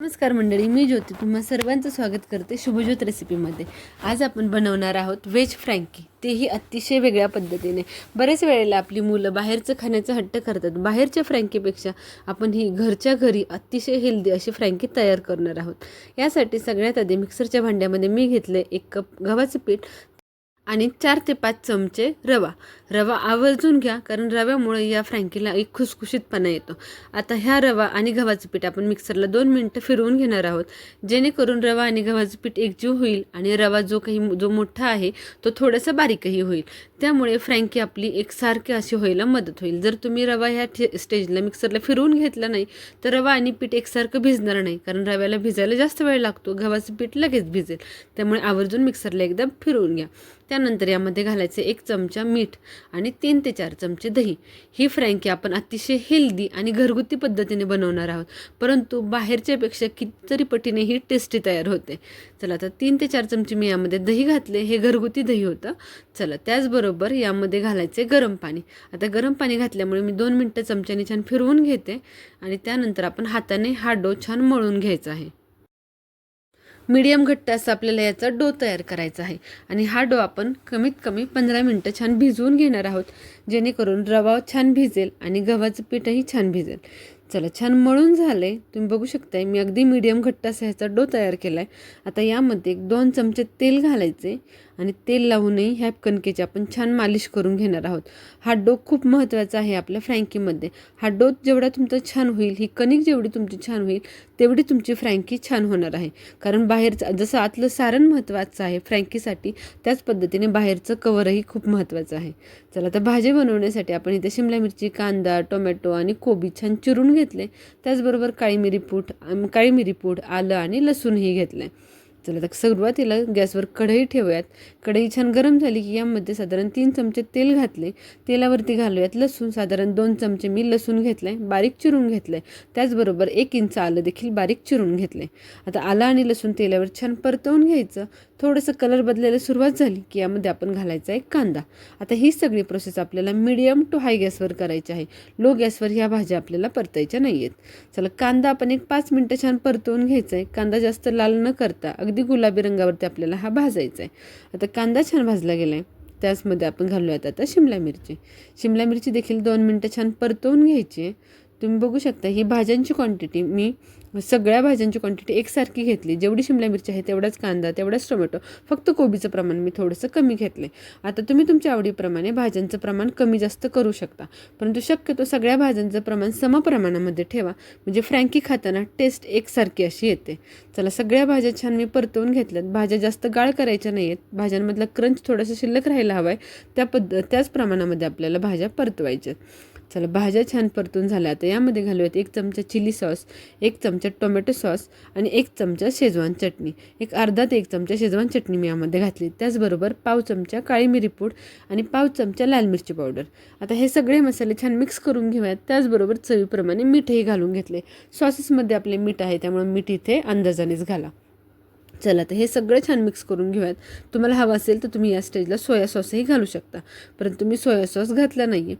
नमस्कार मंडळी मी ज्योती. तुम्हा सर्वांचं स्वागत करते शुभज्योत रेसिपीमध्ये आज आपण बनवणार आहोत व्हेज फ्रँकी तेही अतिशय वेगळ्या पद्धतीने. बरेच वेळेला आपली मुलं बाहेरचं खाण्याचा हट्ट करतात. बाहेरच्या फ्रँकीपेक्षा आपण ही घरच्या घरी अतिशय हेल्दी अशी फ्रँकी तयार करणार आहोत. यासाठी सगळ्यात आधी मिक्सरच्या भांड्यामध्ये मी घेतले एक कप गव्हाचं पीठ आणि चार ते पाच चमचे रवा. रवा आवर्जून घ्या कारण रव्यामुळे या फ्रँकीला एक खुसखुशीतपणा येतो. आता ह्या रवा आणि गव्हाचं पीठ आपण मिक्सरला दोन मिनटं फिरवून घेणार आहोत. जेणेकरून रवा आणि गव्हाचं पीठ एकजीव होईल आणि रवा जो काही जो मोठा आहे तो थोडासा बारीकही होईल. त्यामुळे फ्रँकी आपली एकसारखी अशी व्हायला मदत होईल. जर तुम्ही रवा ह्या ठे स्टेजला मिक्सरला फिरवून घेतला नाही तर रवा आणि पीठ एकसारखं भिजणार नाही कारण रव्याला भिजायला जास्त वेळ लागतो. गव्हाचं पीठ लगेच भिजेल. त्यामुळे आवर्जून मिक्सरला एकदा फिरवून घ्या. त्यानंतर यामध्ये घालायचे एक चमचा मीठ आणि तीन ते चार चमचे दही. ही फ्रँकी आपण अतिशय हेल्दी आणि घरगुती पद्धतीने बनवणार आहोत. परंतु बाहेरच्यापेक्षा कितीतरी पटीने ही टेस्टी तयार होते. चला आता तीन ते चार चमचे मी यामध्ये दही घातले. हे घरगुती दही होतं. चला त्याचबरोबर यामध्ये घालायचे गरम पाणी. आता गरम पाणी घातल्यामुळे मी दोन मिनटं चमच्याने छान फिरवून घेते आणि त्यानंतर आपण हाताने हा डो छान मळून घ्यायचा आहे. मीडियम घट्ट असं आपल्याला याचा डो तयार करायचा आहे. आणि हा डो आपण कमीत कमी पंधरा मिनटं छान भिजवून घेणार आहोत. जेणेकरून रवा छान भिजेल आणि गव्हाचं पीठही छान भिजेल. चला छान मळून झालं आहे तुम्ही बघू शकताय मी अगदी मीडियम घट्ट असा ह्याचा डो तयार केला आहे आता यामध्ये एक दोन चमचे तेल घालायचे. आणि तेल लावूनही ह्या कणकेची आपण छान मालिश करून घेणार आहोत. हा डो खूप महत्त्वाचा आहे आपल्या फ्रँकीमध्ये. हा डो जेवढा तुमचा छान होईल ही कणिक जेवढी तुमची छान होईल तेवढी तुमची फ्रँकी छान होणार आहे. कारण बाहेरचं जसं आतलं सारण महत्त्वाचं आहे फ्रँकीसाठी त्याच पद्धतीने बाहेरचं कवरही खूप महत्त्वाचं आहे. चला तर भाजी बनवण्यासाठी आपण इथे शिमला मिरची कांदा टोमॅटो आणि कोबी छान चिरून घेतले. त्याचबरोबर काळी मिरी पूड काळी मिरी पूड आलं आणि लसूणही घेतलं आहे चला तर सुरुवातीला गॅसवर कढई ठेवूयात. कढई छान गरम झाली की यामध्ये साधारण तीन चमचे तेल घातले. तेलावरती घालूयात लसूण. साधारण दोन चमचे मी लसूण घेतलं आहे बारीक चिरून घेतलं आहे त्याचबरोबर एक इंच आलं देखील बारीक चिरून घेतलं आहे आता आलं आणि लसूण तेलावर छान परतवून घ्यायचं. थोडंसं कलर बदलायला सुरुवात झाली की यामध्ये आपण घालायचा आहे कांदा. आता ही सगळी प्रोसेस आपल्याला मिडियम टू हाय गॅसवर करायची आहे. लो गॅसवर ह्या भाज्या आपल्याला परतायच्या नाही आहेत चला कांदा आपण एक पाच मिनटं छान परतवून घ्यायचा आहे कांदा जास्त लाल न करता अगदी गुलाबी रंगावरती आपल्याला हा भाजायचा आहे आता कांदा छान भाजला गेला आहे त्याचमध्ये आपण घालूयात आता शिमला मिरची. शिमला मिरची देखील दोन मिनटं छान परतवून घ्यायची आहे. तुम्ही बघू शकता ही भाज्यांची क्वांटिटी मी सगळ्या भाज्यांची क्वांटिटी एकसारखी घेतली. जेवढी शिमला मिरची आहे तेवढाच कांदा तेवढाच टोमॅटो फक्त कोबीचं प्रमाण मी थोडंसं कमी घेतलं आता तुम्ही तुमच्या आवडीप्रमाणे भाज्यांचं प्रमाण कमी जास्त करू शकता. परंतु शक्यतो सगळ्या भाज्यांचं प्रमाण समप्रमाणामध्ये ठेवा. म्हणजे फ्रँकी खाताना टेस्ट एकसारखी अशी येते. चला सगळ्या भाज्या छान मी परतवून घेतल्यात. भाज्या जास्त गाळ करायच्या नाही आहेत भाज्यांमधला क्रंच थोडासा शिल्लक राहायला हवा आहे त्या पद्ध त्याच प्रमाणामध्ये आपल्याला भाज्या परतवायच्या चला भाज्या छान परतून झाल्या. तर यामध्ये घालूयात एक चमचा चिली सॉस एक चमचा टोमॅटो सॉस आणि एक चमचा शेजवान चटणी. एक अर्धा ते एक चमचा शेजवान चटणी मी यामध्ये घातली. त्याचबरोबर पाव चमचा काळी मिरी पूड आणि पाव चमचा लाल मिरची पावडर. आता हे सगळे मसाले छान मिक्स करून घेऊयात. त्याचबरोबर चवीप्रमाणे मीठही घालून घेतले. सॉसेसमध्ये आपले मीठ आहे त्यामुळे मीठ इथे अंदाजानेच घाला. चला तर हे सगळं छान मिक्स करून घेऊयात. तुम्हाला हवं असेल तर तुम्ही या स्टेजला सोया सॉसही घालू शकता. परंतु मी सोया सॉस घातला नाही आहे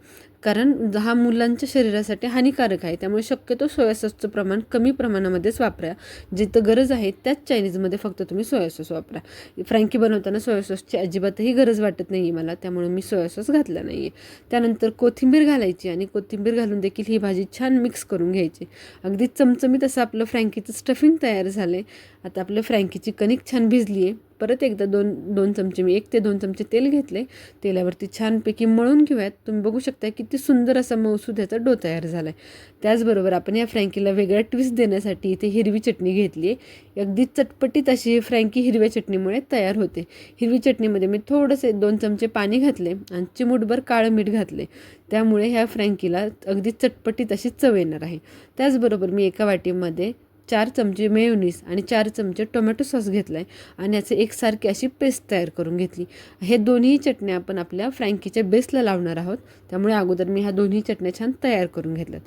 कारण हा मुलांच्या शरीरासाठी हानिकारक आहे. त्यामुळे शक्यतो सोया सॉसचं प्रमाण कमी प्रमाणामध्येच वापरा. जिथं गरज आहे त्याच चायनीजमध्ये फक्त तुम्ही सोया सॉस वापरा. फ्रँकी बनवताना सोया सॉसची अजिबातही गरज वाटत नाही आहे मला. त्यामुळे मी सोया सॉस घातला नाही आहे त्यानंतर कोथिंबीर घालायची आणि कोथिंबीर घालून देखील ही भाजी छान मिक्स करून घ्यायची. अगदी चमचमीत असं आपलं फ्रँकीचं स्टफिंग तयार झालं आहे आता आपलं फ्रँकीची कणिक छान भिजली आहे परत एकदा दोन दोन चमचे मी एक ते दोन चमचे तेल घेतले. तेलावरती छानपैकी मळून घेऊयात. तुम्ही बघू शकता किती सुंदर असा मौसूद डो तयार झाला आहे त्याचबरोबर आपण या फ्रँकीला वेगळा ट्विस्ट देण्यासाठी इथे हिरवी चटणी घेतली आहे अगदी चटपटीत अशी ही फ्रँकी हिरव्या चटणीमुळे तयार होते. हिरवी चटणीमध्ये मी थोडंसे दोन चमचे पाणी घातले आणि चिमूटभर काळं मीठ घातले. त्यामुळे ह्या फ्रँकीला अगदी चटपटीत अशी चव येणार आहे. त्याचबरोबर मी एका वाटीमध्ये चार चमचे मेयोनीस आणि चार चमचे टोमॅटो सॉस घेतला आहे आणि याचे एकसारखी अशी पेस्ट तयार करून घेतली. हे दोन्ही चटण्या आपण आपल्या फ्रँकीच्या बेसला लावणार आहोत. त्यामुळे अगोदर मी ह्या दोन्ही चटण्या छान तयार करून घेतल्यात.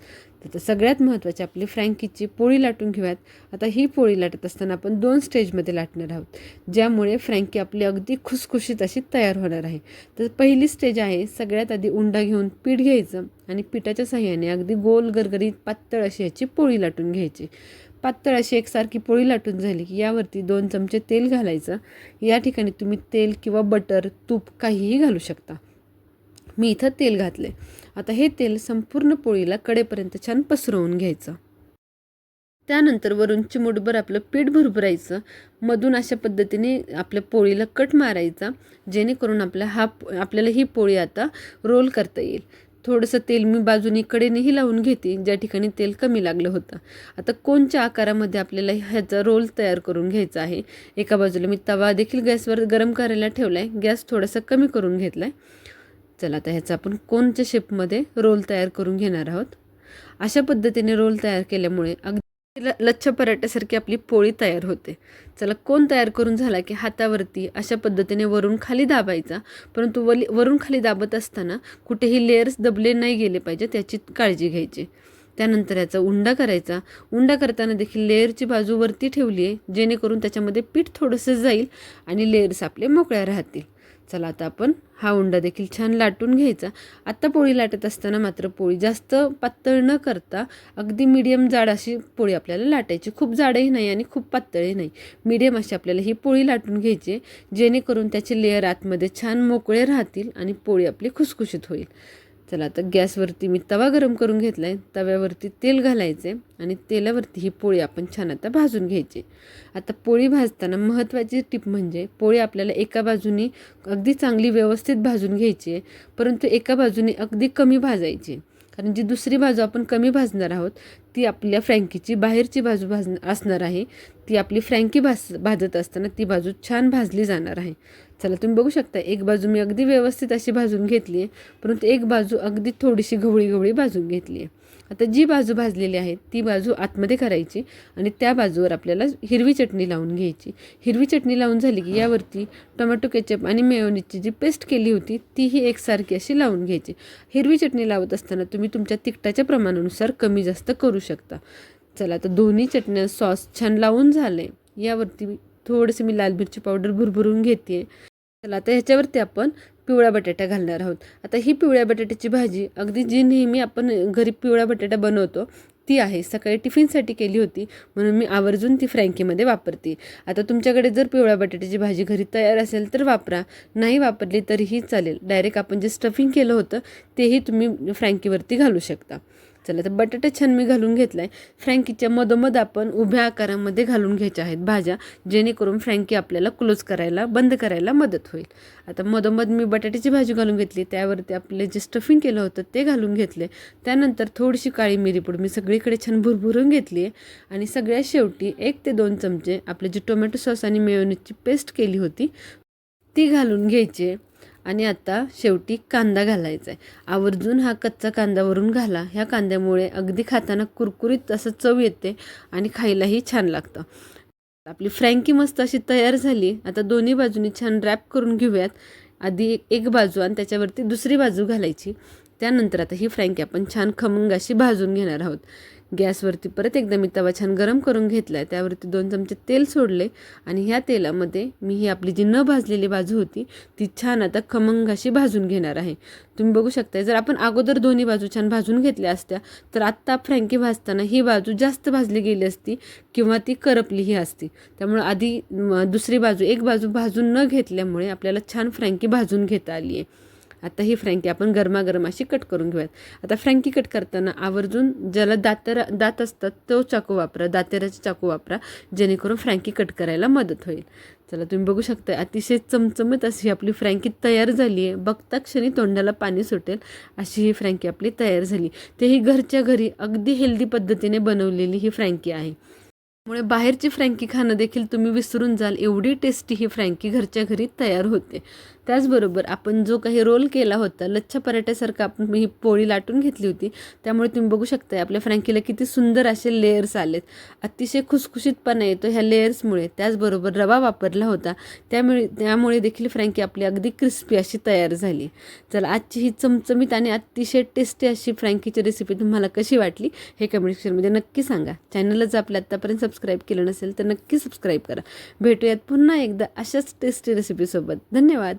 तर सगळ्यात महत्त्वाची आपली फ्रँकीची पोळी लाटून घेऊयात. आता ही पोळी लाटत असताना आपण दोन स्टेजमध्ये लाटणार आहोत. ज्यामुळे फ्रँकी आपली अगदी खुसखुशीत अशी तयार होणार आहे. तर पहिली स्टेज आहे सगळ्यात आधी उंडा घेऊन पीठ घ्यायचं आणि पिठाच्या साह्याने अगदी गोल गरगरीत पातळ अशी ह्याची पोळी लाटून घ्यायची. पातळ अशी एकसारखी पोळी लाटून झाली की यावरती दोन चमचे तेल घालायचं. या ठिकाणी तुम्ही तेल किंवा बटर तूप काहीही घालू शकता. मी इथं तेल घातले आता हे तेल संपूर्ण पोळीला कडेपर्यंत छान पसरवून घ्यायचं. त्यानंतर वरून चिमूटभर आपलं पीठ भरभरायचं. मधून अशा पद्धतीने आपल्या पोळीला कट मारायचा जेणेकरून आपल्या हा आपल्याला ही पोळी आता रोल करता येईल. थोडंसं तेल मी बाजूनी कडेनेही लावून घेते ज्या ठिकाणी तेल कमी लागलं होतं. आता कोणच्या आकारामध्ये आपल्याला ह्याचा रोल तयार करून घ्यायचा आहे? एका बाजूला मी तवा देखील गॅसवर गरम करायला ठेवला आहे गॅस थोडासा कमी करून घेतला आहे चला आता ह्याचा आपण कोणच्या शेपमध्ये रोल तयार करून घेणार आहोत? अशा पद्धतीने रोल तयार केल्यामुळे अगदी लच्छ पराठ्यासारखी आपली पोळी तयार होते. चला कोण तयार करून झाला की हातावरती अशा पद्धतीने वरून खाली दाबायचा? परंतु वली वरून खाली दाबत असताना कुठेही लेयर्स दबले नाही गेले पाहिजे त्याची काळजी घ्यायची. त्यानंतर याचा उंडा करायचा. उंडा करताना देखील लेअरची बाजू वरती ठेवली आहे जेणेकरून त्याच्यामध्ये पीठ थोडंसं जाईल आणि लेअर्स आपले मोकळ्या राहतील. चला आता आपण हा उंडा देखील छान लाटून घ्यायचा. आत्ता पोळी लाटत असताना मात्र पोळी जास्त पातळ न करता अगदी मिडियम जाड अशी पोळी आपल्याला लाटायची. खूप जाडही नाही आणि खूप पातळही नाही. मिडियम अशी आपल्याला ही पोळी लाटून घ्यायची जेणेकरून त्याचे लेअर आतमध्ये छान मोकळे राहतील आणि पोळी आपली खुसखुशीत होईल. चला आता गॅसवरती मी तवा गरम करून घेतला आहे तव्यावरती तेल घालायचे आणि तेलावरती ही पोळी आपण छान आता भाजून घ्यायची. आता पोळी भाजताना महत्त्वाची टीप म्हणजे पोळी आपल्याला एका बाजूने अगदी चांगली व्यवस्थित भाजून घ्यायची आहे परंतु एका बाजूने अगदी कमी भाजायची कारण जी दुसरी बाजू आपण कमी भाजणार आहोत ती आपल्या फ्रँकीची बाहेरची बाजू भाज असणार आहे. ती आपली फ्रँकी भाज भाजत असताना ती बाजू छान भाजली जाणार आहे. चला तुम्ही बघू शकता एक बाजू मी अगदी व्यवस्थित अशी भाजून घेतली आहे परंतु एक बाजू अगदी थोडीशी गवळी गवळी भाजून घेतली आहे आता जी बाजू भाजलेली आहे ती बाजू आतमध्ये करायची आणि त्या बाजूवर आपल्याला हिरवी चटणी लावून घ्यायची. हिरवी चटणी लावून झाली की यावरती टोमॅटो केचप आणि मेयोनीजची जी पेस्ट केली होती तीही एकसारखी अशी लावून घ्यायची. हिरवी चटणी लावत असताना तुम्ही तुमच्या तिखटाच्या प्रमाणानुसार कमी जास्त करू शकता. चला आता दोन्ही चटण्या सॉस छान लावून झाले. यावरती थोडंसं मी लाल मिरची पावडर भुरभुरून घेते चला आता ह्याच्यावरती आपण पिवळ्या बटाटा घालणार आहोत. आता ही पिवळ्या बटाट्याची भाजी अगदी जी नेहमी आपण घरी पिवळा बटाटा बनवतो ती आहे. सकाळी टिफिनसाठी केली होती म्हणून मी आवर्जून ती फ्रँकीमध्ये वापरते. आता तुमच्याकडे जर पिवळ्या बटाट्याची भाजी घरी तयार असेल तर वापरा. नाही वापरली तरीही चालेल. डायरेक्ट आपण जे स्टफिंग केलं होतं तेही तुम्ही फ्रँकीवरती घालू शकता. चला तर बटाटा छान मी घालून घेतला आहे फ्रँकीच्या मधोमध आपण उभ्या आकारामध्ये घालून घ्यायच्या आहेत भाज्या जेणेकरून फ्रँकी आपल्याला क्लोज करायला बंद करायला मदत होईल. आता मधोमध मी बटाट्याची भाजी घालून घेतली त्यावरती आपले जे स्टफिंग केलं होतं ते घालून घेतले. त्यानंतर थोडीशी काळी मिरीपूड मी सगळीकडे छान भुरभुरून घेतली आहे. आणि सगळ्यात शेवटी एक ते दोन चमचे आपले जे टोमॅटो सॉस आणि मेयोनीजची पेस्ट केली होती ती घालून घ्यायची आणि आता शेवटी कांदा घालायचा आहे आवर्जून हा कच्चा कांदावरून घाला. ह्या कांद्यामुळे अगदी खाताना कुरकुरीत असं चव येते आणि खायलाही छान लागतं. आपली फ्रँकी मस्त अशी तयार झाली. आता दोन्ही बाजूनी छान रॅप करून घेऊयात. आधी एक बाजू आणि त्याच्यावरती दुसरी बाजू घालायची. त्यानंतर आता ही फ्रँकी आपण छान खमंग अशी भाजून घेणार आहोत. गॅसवरती परत एकदा मी तवा छान गरम करून घेतला आहे त्यावरती दोन चमचे तेल सोडले आणि ह्या तेलामध्ये मी ही आपली जी न भाजलेली बाजू होती ती छान आता खमंग अशी भाजून घेणार आहे. तुम्ही बघू शकता जर आपण अगोदर दोन्ही बाजू छान भाजून घेतल्या असत्या तर आत्ता फ्रँकी भाजताना ही बाजू जास्त भाजली गेली असती किंवा ती करपलीही असती. त्यामुळे आधी दुसरी बाजू एक बाजू भाजून न घेतल्यामुळे आपल्याला छान फ्रँकी भाजून घेता आली आहे आता ही फ्रँकी आपण गरमागरम अशी कट करून घेऊयात. आता फ्रँकी कट करताना आवर्जून ज्याला दातर दात असतात तो चाकू वापरा दातेराचा चाकू वापरा जेणेकरून फ्रँकी कट करायला मदत होईल. चला तुम्ही बघू शकता अतिशय चमचमत अशी आपली फ्रँकी तयार झाली आहे. बघता क्षणी तोंडाला पाणी सुटेल अशी ही फ्रँकी आपली तयार झाली. तेही घरच्या घरी अगदी हेल्दी पद्धतीने बनवलेली ही फ्रँकी आहे. त्यामुळे बाहेरची फ्रँकी खाणं देखील तुम्ही विसरून जाल एवढी टेस्टी ही फ्रँकी घरच्या घरी तयार होते. त्याचबरोबर आपण जो काही रोल केला होता लच्छा पराठ्यासारखा आपण ही पोळी लाटून घेतली होती त्यामुळे तुम्ही बघू शकता आपल्या फ्रँकीला किती सुंदर असे लेयर्स आलेत. अतिशय खुसखुशीतपणा येतो ह्या लेयर्समुळे त्याचबरोबर रवा वापरला होता. त्यामुळे त्यामुळे देखील फ्रँकी आपली अगदी क्रिस्पी अशी तयार झाली. चला आजची ही चमचमीत आणि अतिशय टेस्टी अशी फ्रँकीची रेसिपी तुम्हाला कशी वाटली हे कमेंट सेक्शनमध्ये नक्की सांगा. चॅनलला जर आपल्या आत्तापर्यंत सबस्क्राईब केलं नसेल तर नक्की सबस्क्राईब करा. भेटूयात पुन्हा एकदा अशाच टेस्टी रेसिपीसोबत धन्यवाद!